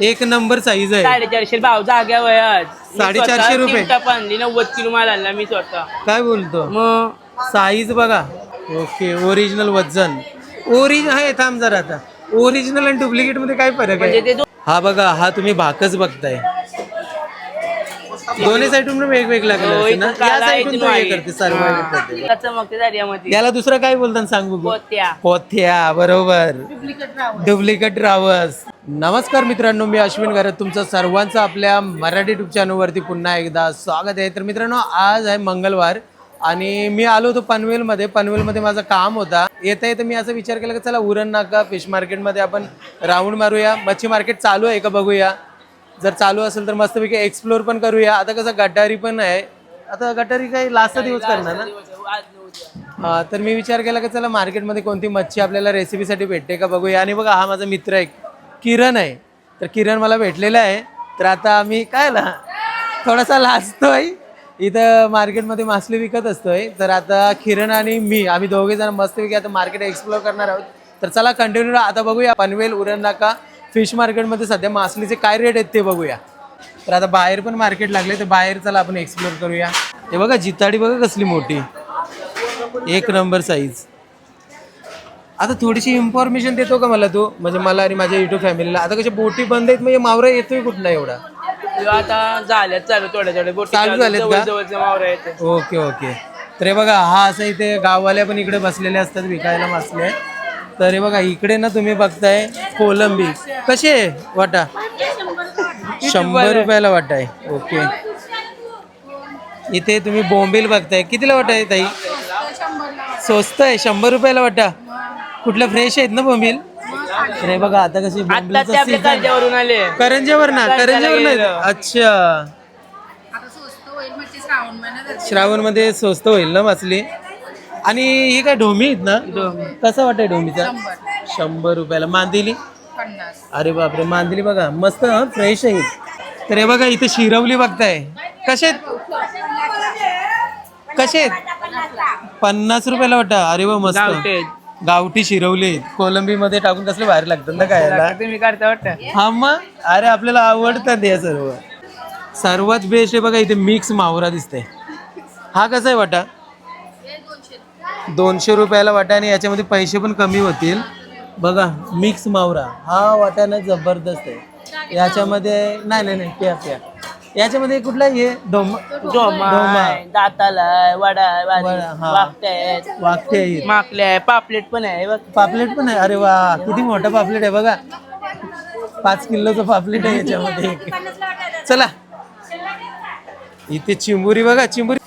एक number size आहे. साडेचारशे भाव जाग्यावर आज. मी साडेचारशे स्वतः रुपये. तीन टप आणली नव्वद किलो माल आणला मी स्वतः. काय बोलतो? मग? साईज बघा. ओके ओरिजिनल वजन. ओरिजिन आहे थांब जरा आता. ओरिजिनल आणि डुप्लिकेटमध्ये काय फरक म्हणजे आहे ते दो- हा बघा हा तुम्ही भाकच बघताय. दोन्ही साईडून वेगवेगळा कलर ना? या साईडून इथून तो हे. करते सर्व. करते. त्याला चमकते दर्यामध्ये याला दुसरं काय बोलतात सांग बघू. पोत्या पोथ्या बरोबर. डुप्लिकेट रावस नमस्कार मित्रांनो मी अश्विन घरात तुमचं सर्वांचं आपल्या मराठी युट्यूब चॅनलवरती पुन्हा एकदा स्वागत आहे. तर मित्रांनो आज आहे मंगळवार आणि मी आलो होतो पनवेलमध्ये. पनवेलमध्ये माझं काम होता. येता येतं मी असा विचार केला की चला उरण नाका फिश मार्केटमध्ये आपण राऊंड मारूया. मच्छी मार्केट चालू आहे का बघूया. जर चालू असेल तर मस्तपैकी एक्सप्लोर पण करूया. आता कसं गटारी पण आहे. आता गटारी काही लास्ट दिवस करणार ना? हा तर मी विचार केला की चला मार्केटमध्ये कोणती मच्छी आपल्याला रेसिपीसाठी भेटते का बघूया. आणि बघा हा माझा मित्र आहे. किरण आहे. तर किरण मला भेटलेला आहे. तर आता आम्ही काय ना थोडासा लाजतोय. इथं मार्केटमध्ये मासली विकत असतोय. तर आता किरण आणि मी आम्ही दोघे जण मस्तपैकी आता मार्केट एक्सप्लोर करणार आहोत. तर चला कंटिन्यू आता बघूया पनवेल उरण नाका. फिश मार्केटमध्ये सध्या मासलीचे काय रेट आहेत ते बघूया. तर आता बाहेर पण मार्केट लागले तर बाहेर चला आपण एक्सप्लोर करूया. हे बघा जिताडी बघा कसली मोठी. एक नंबर साईज आता थोडीशी इन्फॉर्मेशन देतो का मला तू? म्हणजे मला आणि माझ्या युट्यूब फॅमिलीला आता कशा बोटी बंद आहेत म्हणजे मावरा येतोय कुठला एवढा? आता झाल्यात चालू थोड्या थोड्या. बोटी चालू झाल्यात का? जवळ जवळचे मावरा येते ओके ओके. तर हे बघा हा असं इथे गाववाल्या पण इकडे बसलेले असतात विकायला मासले. तर हे बघा इकडे ना तुम्ही बघताय कोलंबी. कशी आहे वाटा? शंभर रुपयाला वाटा आहे. ओके. इथे तुम्ही बोंबील बघताय. कितीला वाटा आहे ताई? स्वस्त आहे. शंभर रुपयाला वाटा. कुठलं फ्रेश आहेत ना बोंबील? तर हे बघा आता कशी. कर्जावरून आले. करंजावर ना करंजावर. अच्छा. श्रावणमध्ये स्वस्त होईल ना मासली आणि ही काय ढोमी आहेत ना? कसं वाटतंय ढोमीचा शंभर. रुपयाला. मांदिली? अरे बापरे मांदिली बघा. मस्त फ्रेश आहेत तर हे बघा इथे शिरवली बघताय. कसे कसे पन्नास रुपयाला वाटा. अरे वा मस्त. गावठे शिरवली कोलंबी मध्ये टाकून कसले बाहेर लागतात ना वाटतं. हा? मग अरे आपल्याला आवडतात या सर्व. सर्वात बेस्ट आहे बघा इथे मिक्स मावरा दिसते हा कसा आहे वाटा? दोनशे रुपयाला वाटा आणि याच्यामध्ये पैसे पण कमी होतील. बघा मिक्स मावरा. हा वाटा ना जबरदस्त आहे. याच्यामध्ये नाही नाही नाही प्या प्या. याच्यामध्ये कुठला हे डोम दाताला वागते माकले आहे पापलेट पण आहे पापलेट पण आहे? अरे वा किती मोठा पापलेट आहे बघा. पाच किलोचं पापलेट आहे याच्यामध्ये चला. इथे चिंबुरी बघा चिंबुरी.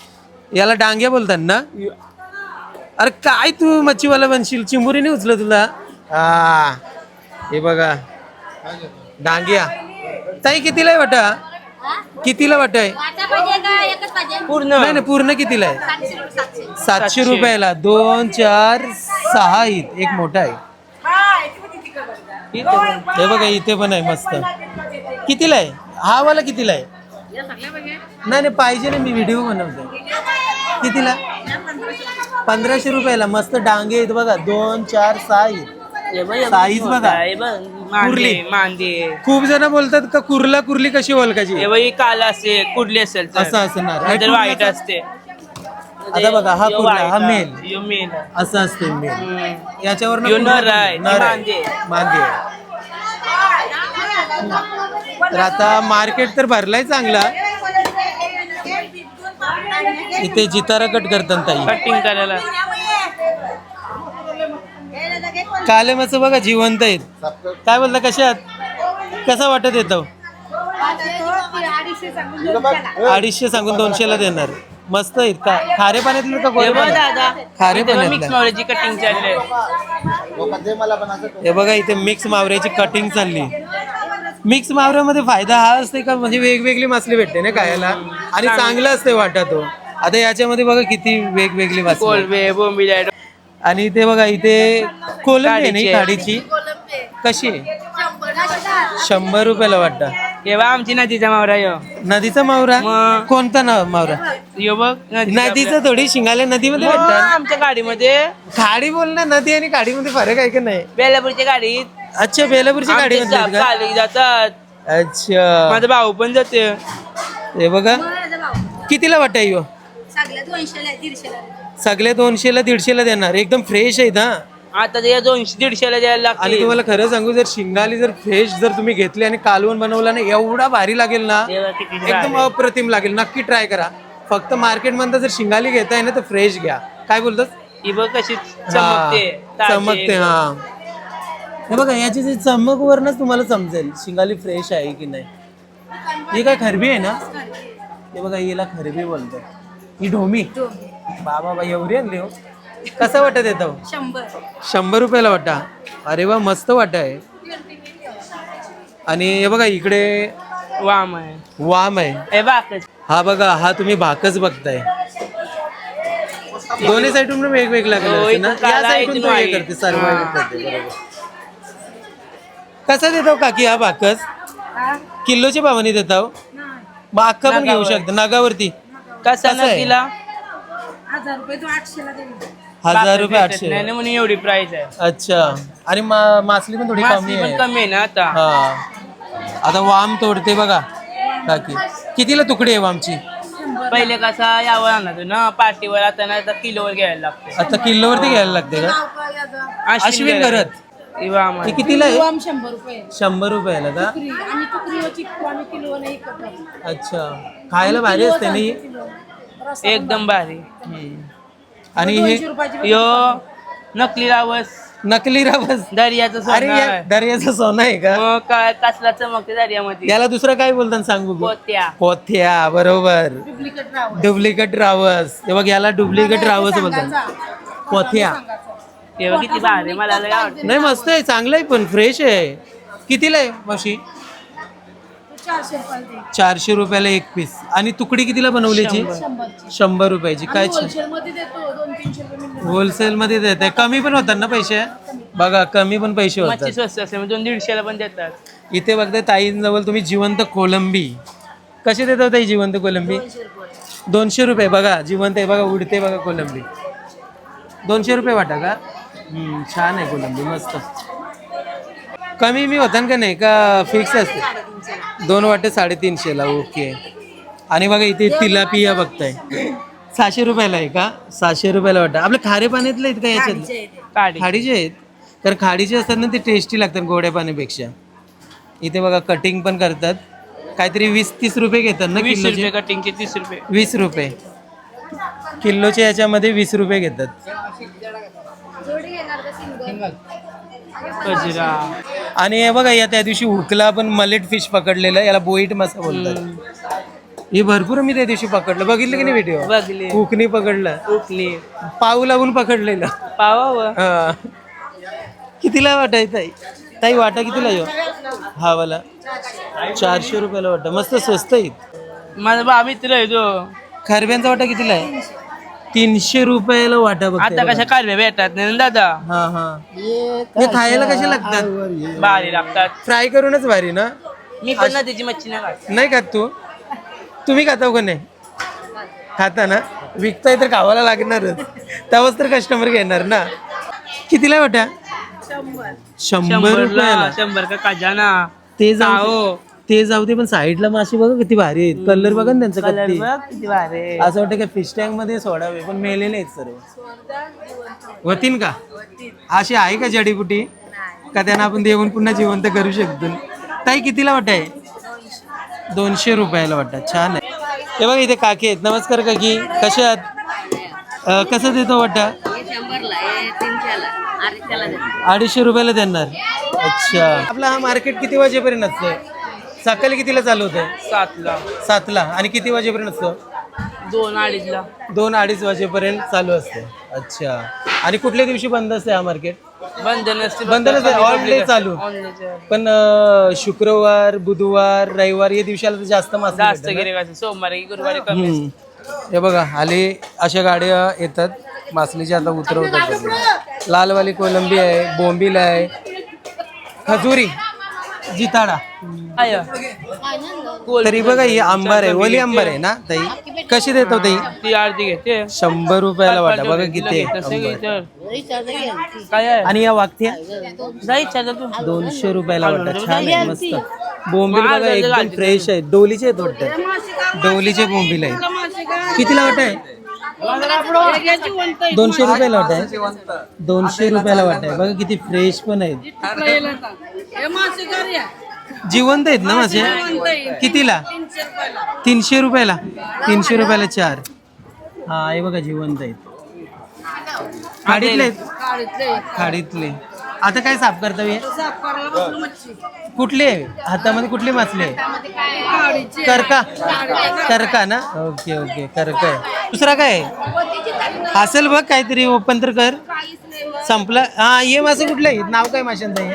याला डांग्या बोलतात ना? अरे काय तू मच्छीवाला बनशील? चिंबुरी नाही उचलं तुला. हा. हे बघा. डांग्या. ताई कितीला आहे वाटा? कितीला वाटा आहे? वाटा पाहिजे का? एकच पाहिजे. पूर्ण. नाही नाही पूर्ण कितीला आहे? सातशे रुपये सातशे. सातशे रुपयाला. दोन चार सहा आहेत. एक मोठा आहे. हे बघा इथे पण आहे मस्त. कितीला आहे? हा वाला कितीला आहे? नाही नाही पाहिजे ना मी व्हिडिओ बनवतो कितीला? पंधराशे रुपयाला मस्त डांगे आहेत बघा दोन चार सहा आहेत हे बघ, कुर्ली. मांदे खूप जण बोलतात का कुर्ला कुर्ली कशी ओळखायची काल असते कुठली असेल तर. असं असणार. नाहीतर वाईट? असते आता बघा, हा यो कुर्ला, हा. यो male आहे. असं असते मी हम्म. याच्यावर यो नर आहे, ती मांदी. मांदे तर आता मार्केट तर भरलाय चांगला इथे जितारा कट करतात ताई. कटिंग करायला. कालेमाचं बघा जिवंत आहेत. काय बोलता कशात कसा वाटत येतो? अडीचशे सांगून दोनशेला देणार. मस्त आहेत का? खारे पाण्यातलं का पाण्यात? दादा खारे मिक्स पाण्यातलं. कटिंग चालली आहे. हे बघा इथे मिक्स मावऱ्याची कटिंग चालली. मिक्स मावऱ्यामध्ये फायदा हा असते का? म्हणजे वेगवेगळी मासली भेटते ना खायला. आणि चांगलं. असते वाटा तो. आता याच्यामध्ये बघा किती वेगवेगळी कोलबे बोंबील. आणि इथे बघा इथे कोलंबी आहे नाही काडीची काडीची कशी आहे? शंभर रुपयाला. वाटतं. हे बघ आमची नदीचा मावरा यो. नदीचा मावरा? मग. कोणता ना मावरा? यो बघ नदीचा थोडी शिंगाले नदीमध्ये भेटतात आमच्या गाडीमध्ये. खाडी बोल ना नदी आणि खाडीमध्ये फरक आहे का नाही? बेलापूरच्या गाडीत अच्छा आमचे गाडीमध्ये का? चालत जातात. अच्छा. माझा भाऊ पण जाते हे बघा. कितीला वाटा यो? सगळ्या दोनशेला दीडशेला. सगळे दोनशेला दीडशेला देणार. एकदम फ्रेश आहेत हा. आता ते दोनशे दीडशेला द्यायला आणि तुम्हाला खरं सांगू जर शिंगाली जर फ्रेश जर तुम्ही घेतली आणि कालवण बनवला ना एवढा भारी लागेल ना. तेव्हा किती एकदम. अप्रतिम लागेल. नक्की ट्राय करा. फक्त मार्केटमध्ये जर शिंगाली घेताय ना तर फ्रेश घ्या. काय बोलतात ही बघ कशी हा, चमकते. ताजी. चमकते एकदम. हा. हे बघा याची जी चमक वरनच तुम्हाला समजेल शिंगाली फ्रेश आहे की नाही. ही काय खरबी आहे ना? हे बघा हिला खरबी बोलतात. ही ढोमी. बाबा बा एवढी आणली हो. कसा वाटत येतो शंभर. शंभर रुपयाला वाटा. अरे वा मस्त वाटा आहे. आणि हे बघा इकडे वाम आहे. वाम आहे. हे हा बघा हा तुम्ही भाकच बघताय. दोन्ही साईडून वेगवेगळ्या हो, कलर ना? या साईडून तो हे. करते हा. हे करते बरोबर. कसा देतो काकी हा भाकच? किलोच्या भावाने देता हो? मग अख्खा पण घेऊ. शकता नगावरती. कसा आहे? तिला? हजार रुपये तू आठशेला हजार रुपये आठशे. नाही म्हणून एवढी प्राइस आहे. अच्छा. आणि मा- मासली पण थोडी कमी मासली पण आहे. कमी आहे ना आता. हा. आता वाम तोडते बघा. काकी कितीला तुकडी आहे वामची? पहिले कसा यावर आणायचो ना पार्टीवर आता ना आता किलोवर घ्यायला लागते. आता किलोवरती घ्यायला लागते का? अश्विन करत. ही हे. कितीला आहे? आम शंभर रुपये. शंभर रुपयाला का? आम्ही किलो नाही करतो. अच्छा. खायला भारी असते ना ही? एकदम भारी. हम्म. आणि हे यो नकली रावस. नकली रबस दर्याचं अरे सोनं या आहे. दर्याचं सोनं आहे का? मग काय कसला चमकते दर्यामध्ये. याला दुसरं काय बोलतात सांगू पोत्या. पोथ्या बरोबर. डुप्लिकेट राव डुप्लिकेट रावस. हे बघ याला डुप्लिकेट रावस बोलतात. पोथ्या तेव्हा किती भारी मला लय आवडते. नाही मस्त आहे चांगलं आहे पण फ्रेश आहे. कितीला आहे मावशी? चारशे रुपयाला एक पीस आणि तुकडी कितीला बनवलीची? शंभरची. शंभर रुपयाची. काय होलसेल मध्ये देतो दोन तीनशे रुपये मिळतात होलसेल मध्ये देत. आहे कमी पण होतात ना पैसे? बघा कमी पण पैसे मच्छी होतात स्वस्त असते म्हणजे दोन दीडशेला पण देतात. इथे बघताय ताईंजवळ तुम्ही जिवंत कोलंबी. कसे देता ताई जिवंत कोलंबी? दोनशे रुपये बघा जिवंत आहे बघा उडते बघा कोलंबी. दोनशे रुपये वाटा का? हम्म, छान आहे कोलंबी मस्त. कमी मी होता का नाही? का फिक्स असते? दोन वाटे साडेतीनशेला ओके आणि बघा इथे तिलापिया बघताय. सहाशे रुपयाला आहे का? सहाशे रुपयाला वाटा. आपल्या खारे पाण्यातले आहेत का याच्यात? काढी खाडीचे आहेत? तर खाडीचे असतात ना ते टेस्टी लागतात गोड्या पाण्यापेक्षा. इथे बघा कटिंग पण करतात. काहीतरी वीस तीस रुपये घेतात ना वीस किलोचे? रुपये कटिंगचे तीस रुपये. वीस रुपये. किलोच्या याच्यामध्ये वीस रुपये घेतात. आणि हे बघा या त्या दिवशी हुकला पण मलेट फिश पकडलेलं याला बोईट मासा बोलतात. हे भरपूर मी त्या दिवशी पकडलं. बघितलं की नाही व्हिडिओ बघले हुकनी पकडलं. उठली. पाऊ लावून पकडलेलं. पावा हा. कितीला वाटा आहे ताई? ताई वाटा कितीला येऊ? हा वाला. चारशे रुपयाला वाटा. मस्त स्वस्त आहेत. माझा बा मित्र आहे तो खरब्यांचा वाटा कितीला आहे? तीनशे रुपयाला वाटा बघ आता कशा काढल्या भेटतात नाही ना दादा? हा हा. हे खायला कसे लागतात? भारी लागतात. फ्राय करूनच भारी ना? मी पण ना त्याची मच्छी नाही खात. नाही खात तू? तुम्ही खाता का नाही? खाता ना? विकताय तर खावायला लागणारच. तेव्हाच तर कस्टमर घेणार ना? कितीला वाटा शंभर. शंभरला रुपयाला. शंभर का खजाना? ते जाऊ हो ते जाऊ दे पण साईडला मासे बघा किती भारी आहेत. कलर बघा ना त्यांचा कलर किती बघ किती भारी आहे. असं वाटतं की फिश टँकमध्ये सोडावे पण मेलेले आहेत सर्व. होतीन का? अशी आहे का जडीबुटी? का त्यांना आपण देऊन पुन्हा जिवंत करू शकतो? ताई कितीला वाटाय दोनशे रुपयाला वाटा. छान आहे. हे बघा इथे काकी आहेत. नमस्कार काकी. कशा आहात? अं, कसं देतो वाटा? अडीचशे रुपयाला देणार. अच्छा. आपला हा मार्केट किती वाजेपर्यंत असतं सकाळी कितीला चालू होतं? सातला. सातला. आणि किती वाजेपर्यंत असतो? दोन अडीचला. दोन अडीच वाजेपर्यंत चालू असते. अच्छा. आणि कुठल्या दिवशी बंद असते हा मार्केट बंद नसते. बंद नसते. ऑल डे चालू. पण अं, शुक्रवार बुधवार रविवार या दिवसाला तर जास्त मासे जास्त भेटतात ना? गिरेक सोमवारी गुरुवारी कमी हम्म. हे बघा आले अशा गाड्या येतात. मासलीच्या आता उतरवतात. लालवाली कोलंबी आहे बोंबील आहे. खजुरी. जिताडा. आय तरी बघा ही आंबार आहे ओली आंबार आहे ना ताई? कशी देतो ताई? ती आरती घेते. शंभर रुपयाला वाटा बघा किती आहे. तसं घे आंबार. तर. काय आहे? आणि या वागत्या तू. दोनशे रुपयाला वाटा छान आहे मस्त. बोंबील बघा एकदम फ्रेश आहेत डोलीचे आहेत वाटतं. डोलीचे बोंबील आहेत. कितीला वाट आहे? दोनशे रुपयाला वाट आहे दोनशे रुपयाला वाट आहे बघा किती फ्रेश पण आहेत. जिवंत आहेत ना माझे कितीला? तीनशे रुपयाला. तीनशे रुपयाला? चार. हा हे बघा जिवंत आहेत? खाडीतले आहेत. खाडीतले. आता काय साफ करता कुठली कुठले हातामध्ये कुठले मासले आहे? करका. करका ना? ओके ओके करका आहे. दुसरा काय आहे? असेल बघ काहीतरी ओपन तर कर. संपलं. हा ये मासे कुठले आहेत? नाव काय माशांचं हे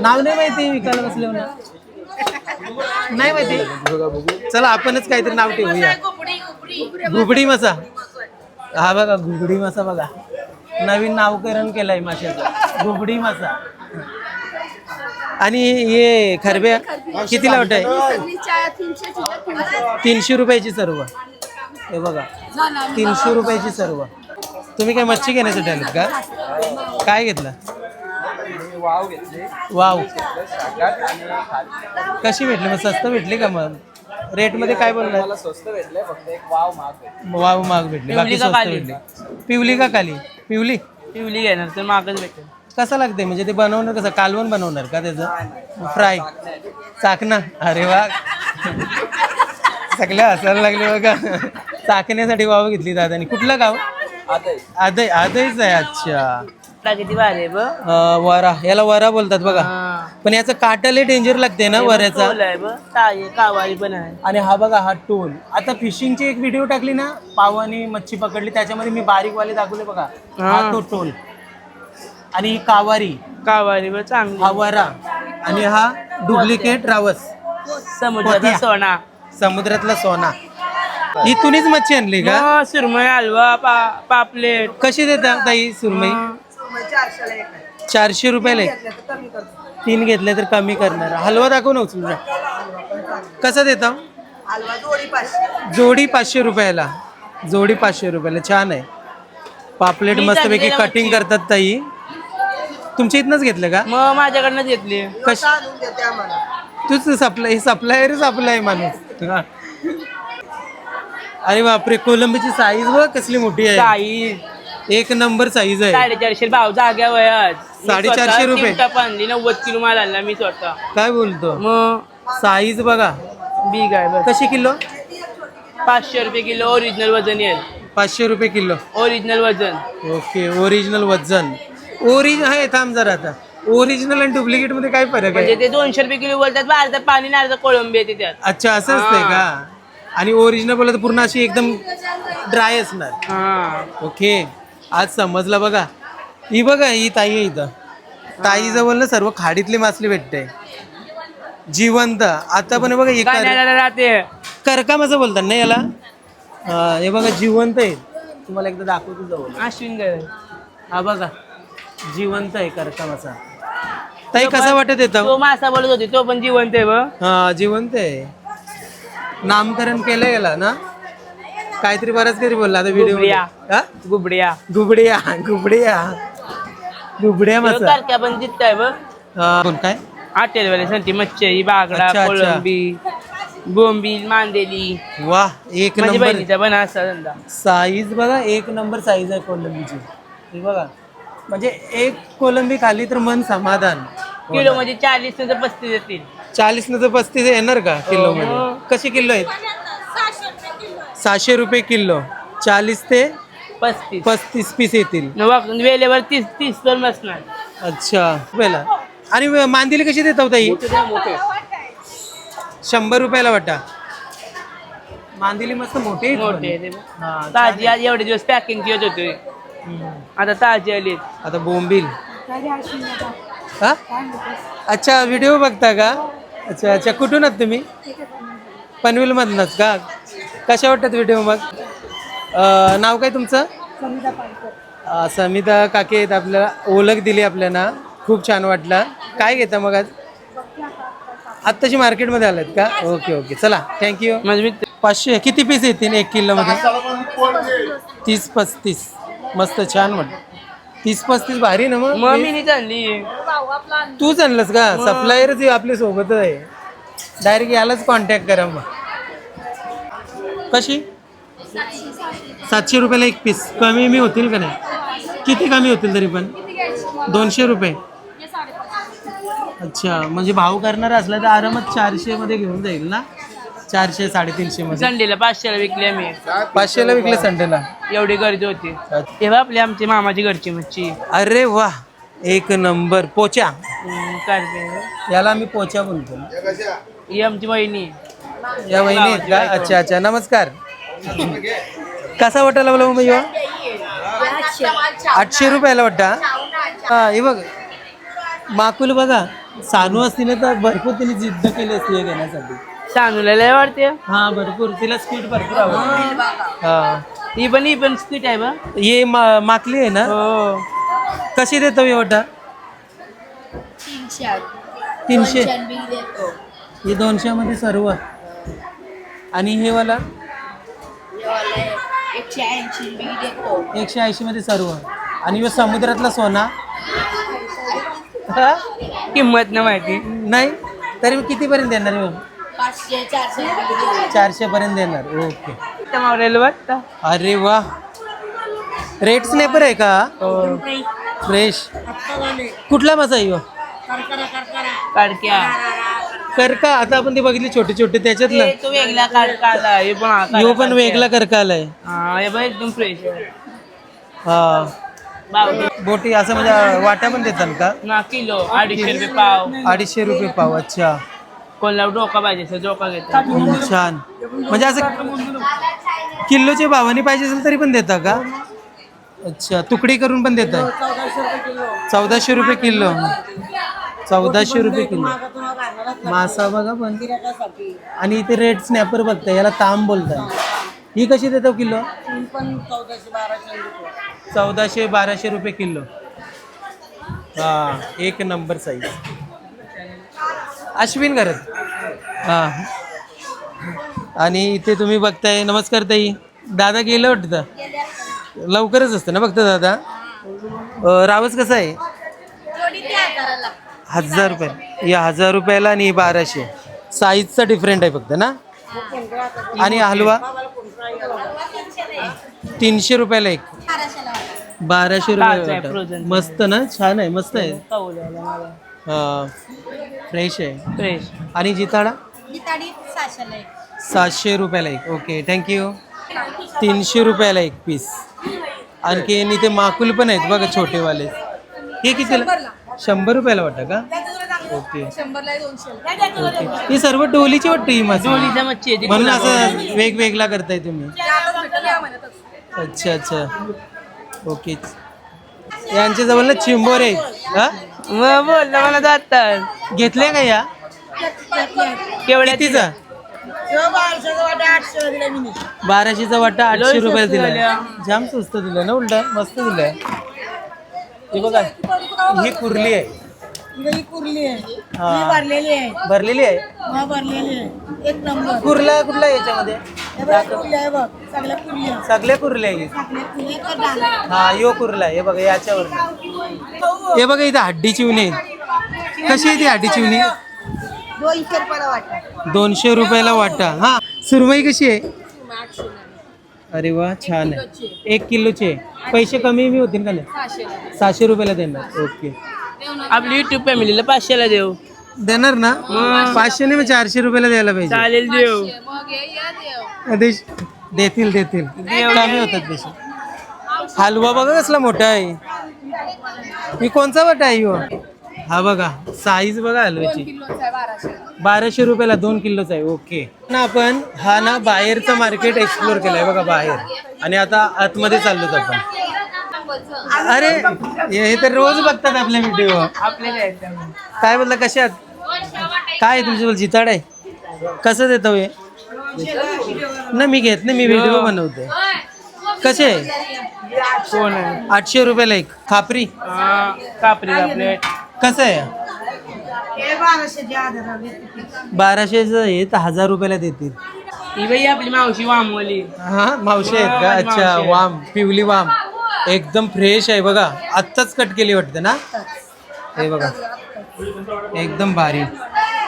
नाव नाही माहिती विकायला बसले ना नाही माहिती? चला आपणच काहीतरी नाव ठेवूया. घुबडी मासा. हा बघा घुबडी मासा बघा. नवीन नावकरण केलंय माशाचं. घुबडी मासा. आणि हे खरब्या कितीला वाट आहे. तीनशे रुपयाची सर्व. हे बघा. तीनशे रुपयाची सर्व. तुम्ही काय मच्छी घेण्यासाठी आलेत का? काय घेतलं? वाव कशी भेटली? मग स्वस्त भेटली का मग? रेटमध्ये काय बोलणार? स्वस्त भेटले फक्त एक वाव माग वाव भेटली. बाकी पिवली का स्वस्त काली? भेटली. पिवली का काली पिवली? पिवली घेणार तर मागच भेटेल. कसं लागते म्हणजे ते बनवणार कसं? कालवण बनवणार का त्याचं? फ्राय. चाकणा. अरे वा. सगळ्या हसायला लागले बघा. चाकण्यासाठी वाव घेतली दादानी. कुठलं गाव? आदय. आदयच आहे. अच्छा. किती भारी अं, वरा. याला वरा बोलतात बघा. हा. पण याचं काटाले डेंजर लागते ना वऱ्याचा? कावारी पण आहे. आणि हा बघा हा टोल. आता फिशिंगची एक व्हिडिओ टाकली ना पावानी मच्छी पकडली. त्याच्यामध्ये मी बारीक वाले दाखवले बघा. हा. हा. तो टोल. आणि ही कावारी. कावारी चांगली. हा वरा. आणि हा डुप्लिकेट रावस. समुद्राचा पोत्या. सोना. समुद्रातला सोना. इथूनच मच्छी आणली का? सुरमई हलवा पा पापलेट. कशी देता ताई सुरमई? चारशे रुपयाला एक. तीन घेतले तर कमी करणार. हलवा दाखव ना उचलून कसा देता? जोडी पाचशे. रुपयाला. जोडी पाचशे रुपयाला. छान आहे. पापलेट मी मस्तपैकी कटिंग. करतात ताई. तुमच्या इथनंच घेतलं का? मग माझ्याकडनंच घेतली. कश? तूच सप्लाय सप्लायर सप्लाय माणूस. हा. अरे बापरे कोलंबीची साईज बघ कसली मोठी आहे. साई एक नंबर साईज आहे. साडेचारशे भाव जाग्या वयात. मी साडेचारशे स्वतः रुपये. तीन टप आणली नव्वद किलो माल आणला मी स्वतः. काय बोलतो? मग? साईज बघा. बिग आहे बस कशी किलो? पाचशे रुपये किलो ओरिजिनल वजन येईल. पाचशे रुपये किलो. ओरिजिनल वजन. ओके ओरिजिनल वजन. ओरिजिनल आहे थांब जरा आता. ओरिजिनल आणि डुप्लिकेटमध्ये काय फरक म्हणजे आहे ते दोनशे रुपये किलो बोलतात बा, अर्धा पाणी आणि अर्धा कोळंबी येते त्यात अच्छा असं असतंय का? आणि ओरिजिनल बोलत पूर्ण अशी एकदम ड्राय असणार. हा. ओके आज समजलं बघा. ही बघा ही ताई आहे इथं. ताई जवळ ना सर्व खाडीतली मासली भेटते. जिवंत. आता पण बघा हे कर- गाण्याला राहते. करका असं बोलतात ना याला? हा, हे बघा जिवंत आहे. तुम्हाला एकदा दाखवतो जवळ. अश्विन हा बघा. जिवंत आहे करका मासा ताई कसा वाटत येतं तो? मासा बोलत होती तो पण जिवंत आहे बघ. हा जिवंत आहे. नामकरण केलं याला ना? काहीतरी बराच काहीतरी बोलला आता व्हिडिओ गुबड्या. हा? गुबड्या. गुबड्या गुबड्या. गुबड्या तो मासा कारक्या पण जित्त आहे बघ. हा, कोण काय? हॉटेलवाले सांगते मच्छी बागडा अच्छा, अच्छा. कोळंबी बोंबील मांदेली. वा एक माझी नंबर. बहिणीचा पण असा धंदा. साईज बघा एक नंबर साईज आहे कोलंबीची हे बघा. म्हणजे एक कोलंबी खाली तर मन समाधान. किलो मध्ये चाळीस नंतर पस्तीस येतील. चाळीस न तर पस्तीस येणार का किलो मध्ये हो. कसे किलो आहेत? सहाशे रुपये किलो. चाळीस ते पस्तीस. पस्तीस पीस येतील. न वा- वेळेवर तीस तीस पण बसणार. अच्छा. रुपयाला आणि व- मांदिली कशी देता ताई? शंभर रुपयाला वाटा. मांदिली मस्त मोठी आहेत पण. मोठे आहे ते. बघ. हा, ताजी आज एवढे दिवस पॅकिंग येत होते. आता ताजी आली आता बोंबील. हा? अच्छा व्हिडिओ बघता का? अच्छा अच्छा. कुठून आहात तुम्ही? पनवेल मधनच का? कशा वाटतात व्हिडिओ मग? अं, नाव काय तुमचं? अं, समिता काके आहेत आपल्याला ओळख दिली आपल्याला. खूप छान वाटलं. काय घेता मग आज? आत्ताशी मार्केटमध्ये आलात का? Okay okay. चला थँक्यू म्हणजे मी पाचशे किती पीस येतील एक किलो मध्ये तीस पस्तीस. मस्त छान वाटत तीस पस्तीस भारी ना मग? मग मी नाही चालली तूच आणलंस का? सप्लायरच आपल्या सोबतच आहे. डायरेक्ट यालाच कॉन्टॅक्ट करा मग. कशी? सातशे रुपयाला एक पीस कमी मी होतील का नाही? किती कमी होतील तरी पण? दोनशे रुपये. अच्छा म्हणजे भाव करणार असला तर आरामात चारशे मध्ये घेऊन जाईल ना? चारशे साडेतीनशे मध्ये संडेला पाचशेला विकले मी पाचशेला विकले संडेला? एवढी गर्दी होती. तेव्हा आपली आमची मामाची घरची मच्छी. अरे वा एक नंबर. पोचा हम्म, करते याला आम्ही पोचा बोलतो. ही आमची वहिनी. या वहिनी आहेत का अच्छा अच्छा नमस्कार. कसा वाटा लावला मग ह्यो? आठशे रुपयाला वाटा हा? हे बघ. माकुल बघा सानू असती ना तर भरपूर तिने जिद्द केली असती हे घेण्यासाठी. सानूला लय वाटते हा भरपूर. तिला स्पीड भरपूर आवडते. हा ही. पण ही पण स्पीट आहे बा. ये मा- माकली आहे ना? हो. कशी देतो हे वाटा? तीनशे तीनशे? हे दोनशे मध्ये सर्व. आणि हे वाला? एकशे ऐंशी देतो एकशे ऐंशी मध्ये सर्व. आणि ह्यो समुद्रातला सोना? हा? किंमत ना माहिती. नाही? तरी किती पर्यंत देणार? पाचशे चारशे बी देतो चारशे पर्यंत देणार. ओके. वाटतं अरे वा. रेट स्नेपर आहे का? हो. फ्रेश. कुठला मासा आहे ह्यो? काडक्या करका आता आपण ते बघितली छोटे छोटे त्याच्यातलं तो वेगळा आला हे पण हा वेगळा करका आलाय हा हे एकदम फ्रेश आहे. हा. बोटी असं म्हणजे वाट्या पण देतात का? ना किलो. अडीचशे रुपये पाव. अडीचशे रुपये पाव अच्छा. कोणाला डोका पाहिजे असेल डोका घेतात. छान. म्हणजे असं किलोच्या भावाने पाहिजे असेल तरी पण देता का? अच्छा तुकडी करून पण देता चौदाशे रुपये किलो. चौदाशे रुपये किलो. मासा बघा पण. आणि इथे रेड स्नॅपर बघता याला ताम बोलतात ही. कशी देतो किलो? चौदाशे बाराशे रुपये. किलो. हा एक नंबर साईज अश्विन करत हा. आणि इथे तुम्ही बघताय नमस्कार ताई. दादा गेलं वाटतं? लवकरच असतं ना फक्त दादा? रावस कसा आहे? हजार रुपये. या हजार रुपयाला आणि ही बाराशे. साईजचा डिफरंट आहे फक्त ना? आणि हलवा? तीनशे रुपयाला एक. बाराशे रुपये. मस्त ना? छान आहे मस्त आहे. हा. फ्रेश आहे. फ्रेश आणि जिताडा? सातशे रुपयाला एक. ओके थँक्यू तीनशे रुपयाला एक पीस आणखी इथे माकुल पण आहेत बघा छोटेवाले. हे कितीला? शंभर रुपयाला वाटतं का? ओके. शंभरला दोनशे ओके ही सर्व डोलीची वाटतं ही मच्छी आहे म्हणून. असं वेगवेगळा करताय तुम्ही. अच्छा अच्छा. ओके. यांच्या जवळ ना चिंबोर आहे. हा? बोलला मला जातात. घेतले का या? केवढ्या कितीचा? बाराशेचा वाटा आठशे रुपयाला दिला. जाम स्वस्त दिलं ना उलटा. मस्त दिलंय. हे बघा ही कुर्ली आहे. हा. भरलेली आहे. भरलेली आहे? हा भरलेली आहे. एक नंबर. कुर्ला कुठला आहे याच्यामध्ये? हे बघ कुर्ली आहे बघ. सगळ्या कुर्ली आहे सगळे कुर्ले आहे कुर्ली तर हा यो कुर्ला आहे. हे बघा याच्यावर. हे. बघा इथं हड्डी चिवणी आहे. कशी आहे ती हड्डी चिवणी? दोनशे रुपयाला वाटा. दोनशे रुपयाला वाटा. हा. सुरमई कशी आहे? अरे वा छान आहे. एक किलोचे. पैसे कमी मी होतील का नाही? सहाशे. रुपयाला देणार. ओके. आपली युट्यूब फॅमिलीला पाचशेला देऊ. देणार ना? पाचशे नाही चारशे रुपयाला द्यायला पाहिजे. चालेल देऊ. आदेश देतील देतील. कमी होतात पैसे. हलवा बघा कसला मोठा आहे. मी कोणचा वाटा आहे? हा बघा साईज बघा हलव्याची. बाराशे रुपयाला दोन किलोचा आहे ओके. ना आपण हा ना बाहेरचं मार्केट एक्सप्लोर केलंय बघा बाहेर. आणि आता आतमध्ये चाललोत आपण. अरे हे तर रोज बघतात आपले व्हिडिओ. काय बोलला कशात काय आहे तुमच्यासोबत जिताड आहे? कसं देतो हे? ना मी घेत नाही मी व्हिडिओ बनवते. कसे आठशे रुपयाला एक. खापरी? हा, प्लेट कसं आहे? बाराशेचं हे तर हजार रुपयाला देतील. ही बाई आपली मावशी वामवली. हा मावशी आहेत का? माझी अच्छा मावशी आहे. वाम पिवली वाम. एकदम फ्रेश आहे बघा. आत्ताच कट केली वाटतं ना? हे बघा. एकदम भारी.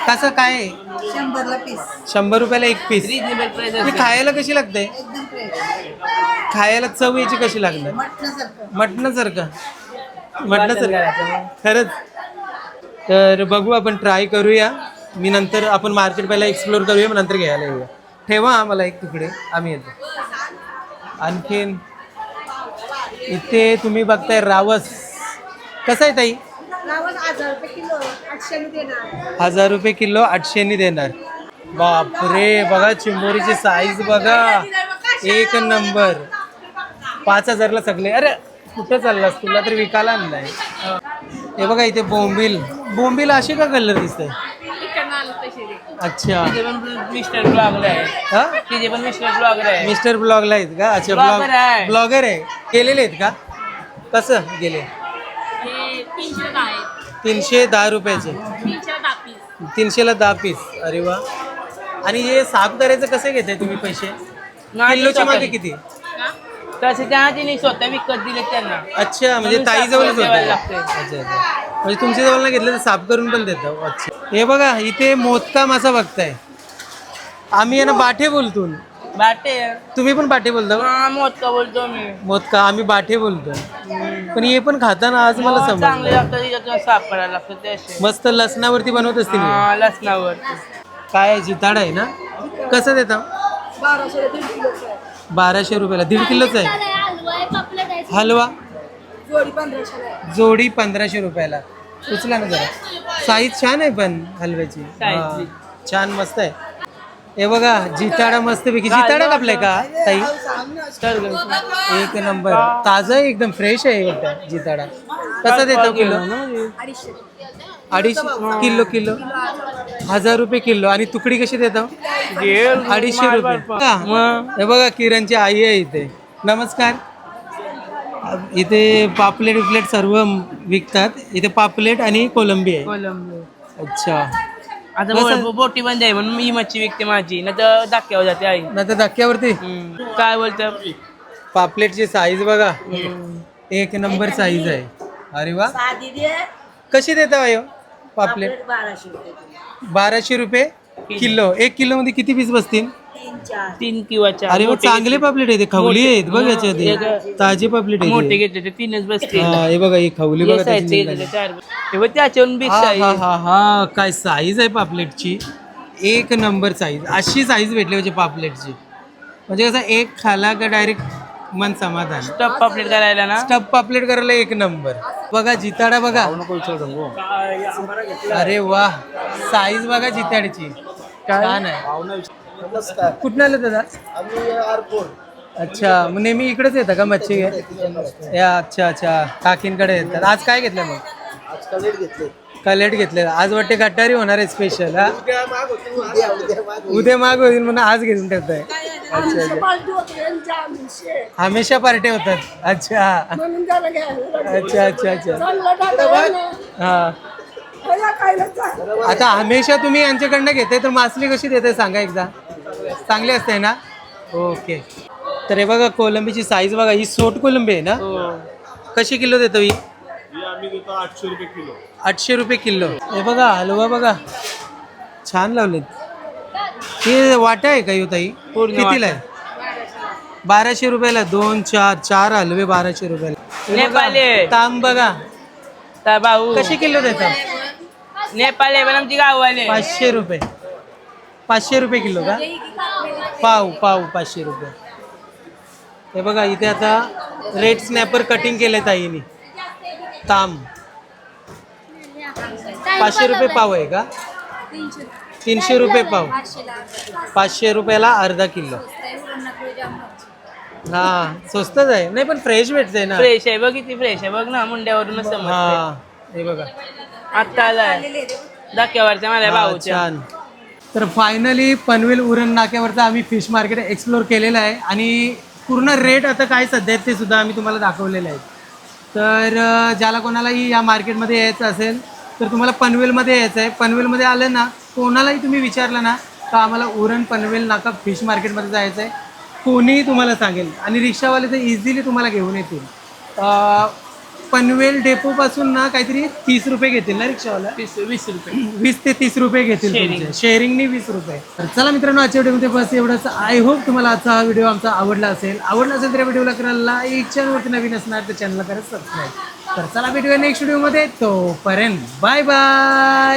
कसं काय? आहे? शंभरला पीस शंभर रुपयाला एक पीस रिजनेबल प्राइस ही खायला कशी लागते? एकदम फ्रेश खायला चव याची कशी लागणार मटणासारखं. मटणासारखं. मटणासारखं. खरंच. तर बघू आपण ट्राय करूया. मी नंतर आपण मार्केट पहिला एक्सप्लोर करूया मग नंतर घ्यायला येऊया. ठेवा आम्हाला एक तुकडे. आम्ही येतो. आणखीन इथे तुम्ही बघताय रावस. कसं आहे ताई? रावस हजार रुपये किलो आठशे देणार. हजार रुपये किलो आठशेनी देणार. बापरे बघा चिंबोरीची साईज बघा. एक नंबर पाच हजारला सगळे. अरे कुठं चाललास? तुला तर विकायला आणलाय. हे बघा इथे बोंबील. बोंबील असे का कलर दिसतंय? अच्छा. मिस्टर ब्लॉगर आहे हा? तिचे पण मिस्टर ब्लॉगर आहे मिस्टर ब्लॉगला आहेत का? अच्छा ब्लॉग. ब्लॉगर आहे. गेलेले आहेत का? कसं गेले? तीनशे दहा रुपयाचे. तीनशेला दहा पीस अरे वा. आणि हे साफ करायचं कसं घेताय तुम्ही पैसे? नाही, किलोच्या मागे. किती? तसे त्या तिने स्वतः विकत दिले त्यांना. अच्छा म्हणजे म्हणून ताई साफ जवळच होतं. ठेवायला अच्छा म्हणजे तुमच्या जवळ घेतलं तर साफ करून पण देतो अच्छा. हे बघा इथे मोदका मासा बघताय. आम्ही आहे ना बाठे बोलतो बाटे तुम्ही पण बाठे बोलता का? हा मोदका बोलतो मी. मोदका आम्ही बाठे बोलतो. पण हे पण खाताना आज मला हो, चांगले समजलं लागतात त्याच्यातून साफ करायला लागतं ते असे. मस्त लसणावरती बनवत असतील हे. हा, लसणावर काय आहे, जिताड आहे ना? कसं देता? बाराशे बाराशे रुपयाला. दीड किलोच आहे. हलवा जोडी पंधराशे रुपयाला. उचला ना जरा. साईज छान आहे पण हलव्याची. हा, छान मस्त आहे. हे बघा जिताडा मस्त पैकी जिताडा कापलाय का ताई? एक नंबर. ताजा आहे एकदम फ्रेश आहे एकदम जिताडा. कसा देतो किलो? अडीचशे किलो किलो. हजार रुपये किलो. आणि तुकडी कशी देतो? अडीचशे रुपये. का? हे बघा किरणची आई आहे इथे. नमस्कार. इथे पापलेट विपलेट सर्व विकतात. इथे पापलेट आणि कोलंबी आहे. कोलंबो. अच्छा. आता कसं? बो- बोटी बंद आहे म्हणून मी मच्छी विकते माझी. नाही तर धक्क्यावर जाते आई. नाही तर धक्क्यावरती? हम्म. काय बोलतं? पापलेटची साईज बघा. एक नंबर साईज आहे. अरे वा. कशी देता अयो पापलेट? बाराशे रुपये किलो. बाराशे रुपये किलो. एक किलो मध्ये किती पीस बसतील? तीन चार. तीन किंवा चार. अरे वा मोठे चांगले पापलेट आहेत हे खवली आहेत बघ याच्यामध्ये एक- ताजी पापलेट घेतले- मोठे आहे घेतले ते तीनच बसते हा हे बघा ही खवली हे बघा त्याची चार हे हा हा हा हा काय साईज आहे पापलेटची? एक नंबर साईज अशी साईज भेटली म्हणजे पापलेटची. म्हणजे कसं एक खाला का डायरेक्ट मन समाधान. स्टफ पापलेट करायला ना? स्टफ पापलेट करायला एक नंबर बघा जिताडा बघा. अरे वा साईज बघा जिताडीची. छान आहे. नमस्कार. कुठं आलं दादा? आम्ही अच्छा मग नेहमी इकडेच येतं का मच्छी या अच्छा अच्छा. काकींकडे येतात. आज काय घेतलं मग? घेतले कलेट घेतलेलं आज वाटते गटारी होणार आहे स्पेशल हा. उद्या माग होईल. म्हणून आज घेऊन ठेवताय. अच्छा. अच्छा हमेशा पार्टी होतात. अच्छा. अच्छा अच्छा अच्छा. हा. आता हमेशा तुम्ही यांच्याकडनं घेताय तर मासली कशी देताय सांगा एकदा. चांगली असते ना? ओके. तर हे बघा कोलंबीची साईज बघा ही सोट कोलंबी आहे ना? हो. कशी किलो देतो ही? आठशे रुपये किलो. हे बघा हलवा बघा. छान लावलेत. हे वाटा आहे का ही ताई? पूर्ण कितीला आहे? बाराशे रुपयाला. दोन चार चार हलवे बाराशे रुपयाला. हे बघा, भाऊ. कशी किलो देता? नेपाळी आमची गाववाले पाचशे रुपये. पाचशे रुपये किलो का? पाव पाव पाचशे रुपये. हे बघा इथे आता रेड स्नॅपर कटिंग केलंय ताईने. ताम. पाचशे रुपये पाव आहे का? तीनशे रुपये पाव. पाचशे रुपयाला अर्धा किलो. हा स्वस्तच आहे. नाही पण फ्रेश भेटतंय ना. फ्रेश आहे. बघ किती फ्रेश आहे. बघ ना मुंड्यावरून हा हे बघा. आत्ता आलाय धक्क्यावरच्या माझ्या हा, भाऊच्या. छान. तर फायनली पनवेल उरण नाक्यावरचं आम्ही फिश मार्केट एक्सप्लोर केलेलं आहे. आणि पूर्ण रेट आता काय सध्या आहेत ते सुद्धा आम्ही तुम्हाला दाखवलेले आहेत तर ज्याला कोणालाही या मार्केटमध्ये यायचं असेल तर तुम्हाला पनवेलमध्ये यायचं आहे. पनवेलमध्ये आलं ना कोणालाही तुम्ही विचारलं ना तर आम्हाला उरण पनवेल नाका फिश मार्केटमध्ये जायचं आहे. कोणीही तुम्हाला सांगेल. आणि रिक्षावाले तर इझिली तुम्हाला घेऊन येतील. पनवेल डेपो पासून ना काहीतरी तीस रुपये घेतील ना रिक्षावाला? वीस वीस रुपये. वीस ते तीस रुपये घेतील Sharing. तुमचे. शेअरिंगनी वीस रुपये. तर चला मित्रांनो आजच्या व्हिडिओमध्ये बस एवढंच. आय होप तुम्हाला आजचा हा व्हिडिओ आमचा आवडला असेल. आवडला असेल तर या व्हिडिओला करा लाईक चॅनलवरती नवीन असणार तर चॅनलला करा सबस्क्राईब तर चला भेटूया नेक्स्ट व्हिडिओमध्ये तोपर्यंत बाय बाय